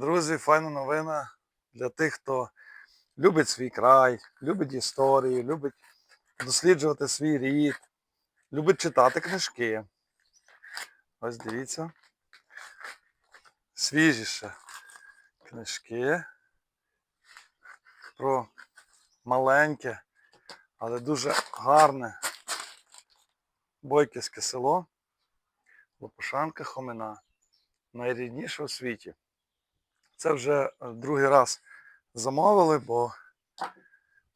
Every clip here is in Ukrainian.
Друзі, файна новина для тих, хто любить свій край, любить історію, любить досліджувати свій рід, любить читати книжки. Ось дивіться. Свіжіше книжки про маленьке, але дуже гарне бойківське село Лопушанка Хомина. Найрідніше у світі. Це вже е, другий раз замовили, бо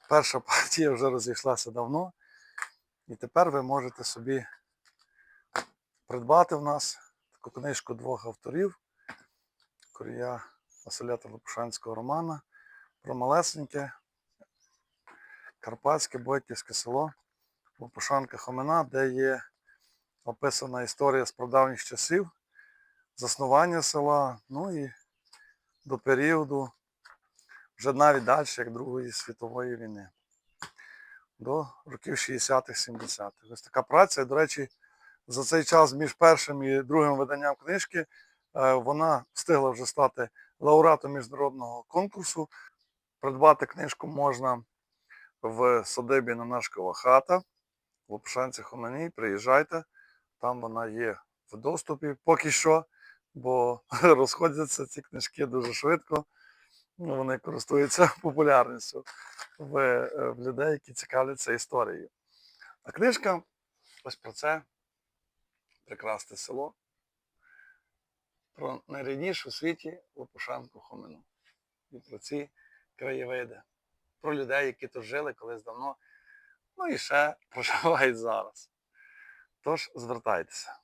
перша партія вже розійшлася давно. І тепер ви можете собі придбати в нас таку книжку двох авторів Корія Василя Лопушанського романа про малесеньке карпатське бойківське село Лопушанка Хомина, де є описана історія з прадавніх часів, заснування села, ну і до періоду вже навіть далі, як Другої світової війни. До років 60-х-70-х. Ось така праця. До речі, за цей час між першим і другим виданням книжки е, вона встигла вже стати лауреатом міжнародного конкурсу. Придбати книжку можна в садибі Нанашкова хата в Лопушанці Хомені. Приїжджайте, там вона є в доступі поки що, бо розходяться ці книжки дуже швидко. Ну, Вони користуються популярністю в, е, в людей, які цікавляться історією. А книжка ось про це прекрасне село, про найріднішу у світі Лопушанку Хомину. І про ці краєвиди, про людей, які тут жили колись давно, ну і ще проживають зараз. Тож звертайтеся.